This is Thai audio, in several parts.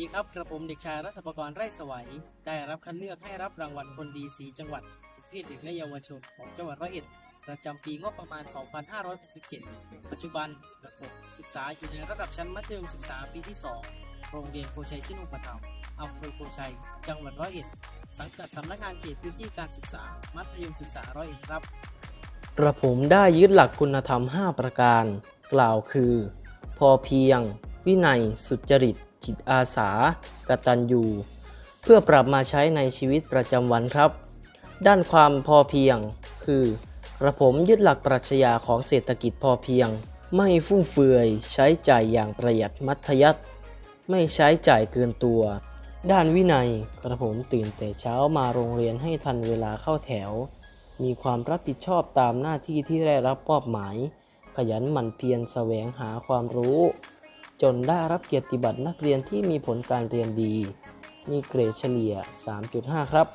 ดีครับกระผมเด็กชายรัฐประกรไร่สวัย ได้รับคัดเลือกให้รับรางวัลคนดีสีจังหวัดเภทเด็กและเยาวชนของจังหวัดร้อยเอ็ด ประจำปีงบประมาณ 2567 ปัจจุบันกระผมศึกษาอยู่ในระดับชั้นมัธยมศึกษาปีที่ 2 โรงเรียนโพชัยชินุปถัมภ์อำเภอโพชัย จังหวัดร้อยเอ็ด สังกัดสำนักงานเขตพื้นที่การศึกษา มัธยมศึกษาร้อยเอ็ดครับ กระผมได้ยึดหลักคุณธรรม 5 ประการ กล่าวคือ พอเพียง วินัย สุจริต จิตอาสากตัญญูเพื่อปรับมาใช้ในชีวิตประจำวันครับ ด้านความพอเพียง คือกระผมยึดหลักปรัชญาของเศรษฐกิจพอเพียง ไม่ฟุ่มเฟือยใช้จ่ายอย่างประหยัดมัธยัติไม่ใช้จ่ายเกินตัว ด้านวินัย กระผมตื่นแต่เช้ามาโรงเรียนให้ทันเวลาเข้าแถว มีความรับผิดชอบตามหน้าที่ที่ได้รับมอบหมาย ขยันหมั่นเพียรแสวงหาความรู้ จนได้รับเกียรติบัตรนักเรียนที่มีผลการเรียนดี มีเกรดเฉลี่ย 3.5 ครับ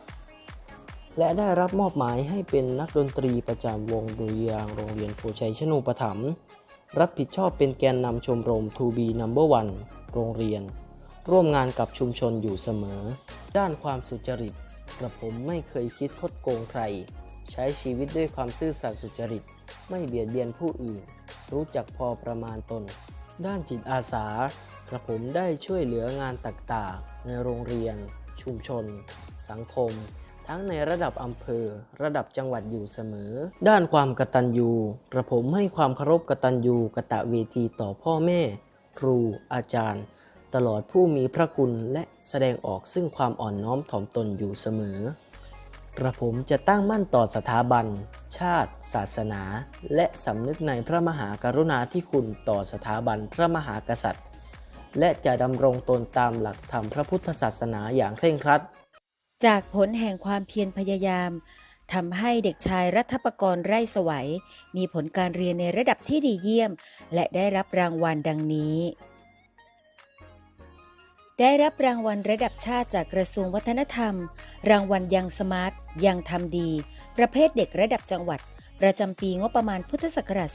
และได้รับมอบหมายให้เป็นนักดนตรีประจำวงดุริยางโรงเรียนโพชัยชนุปถัมรับผิดชอบเป็นแกนนำชมรม To be number one โรงเรียน ร่วมงานกับชุมชนอยู่เสมอ ด้านความสุจริตกระผมไม่เคยคิดคดโกงใคร ใช้ชีวิตด้วยความซื่อสัตย์สุจริต ไม่เบียดเบียนผู้อื่น รู้จักพอประมาณตน ด้านจิตอาสากระผมได้ช่วยเหลืองานต่างๆ ในโรงเรียน ชุมชน สังคม ทั้งในระดับอำเภอ ระดับจังหวัดอยู่เสมอ ด้านความกตัญญูกระผมให้ความเคารพกตัญญูกะตะเวทีต่อพ่อแม่ ครู อาจารย์ ตลอดผู้มีพระคุณและแสดงออกซึ่งความอ่อนน้อมถ่อมตนอยู่เสมอ กระผมจะตั้งมั่นต่อสถาบัน ชาติ ศาสนา และสำนึกในพระมหากรุณาธิคุณต่อสถาบันพระมหากษัตริย์ และจะดำรงตนตามหลักธรรมพระพุทธศาสนาอย่างเคร่งครัด จากผลแห่งความเพียรพยายามทำให้เด็กชายรัฐประกรณ์ไร่สวัย มีผลการเรียนในระดับที่ดีเยี่ยม และได้รับรางวัลดังนี้ ได้รับรางวัลระดับชาติจากกระทรวงวัฒนธรรม รางวัลยังสมาร์ท ยังทำดี ประเภทเด็กระดับจังหวัด ประจำปีงบประมาณพุทธศักราช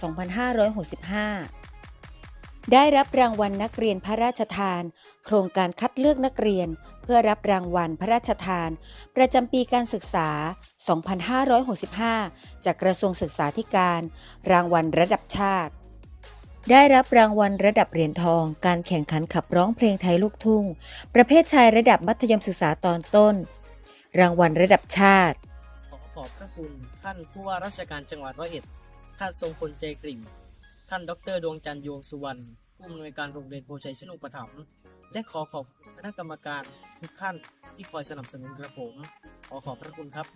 2565 ได้รับรางวัลนักเรียนพระราชทาน โครงการคัดเลือกนักเรียน เพื่อรับรางวัลพระราชทาน ประจำปีการศึกษา 2565 จากกระทรวงศึกษาธิการ รางวัลระดับชาติ ได้รับรางวัลระดับเหรียญทอง การแข่งขันขับร้องเพลงไทยลูกทุ่ง ประเภทชายระดับมัธยมศึกษาตอนต้น รางวัลระดับชาติ ขอขอบพระคุณท่านผู้ว่าราชการจังหวัดร้อยเอ็ด ท่านทรงพลใจกริ่มท่านดรดวงจันทร์ยวงสุวรรณผู้อำนวยการโรงเรียนโพชัยชนุปถัมภ์และขอขอบคณะกรรมการทุกท่านที่คอยสนับสนุนกระผม ขอขอบพระคุณครับ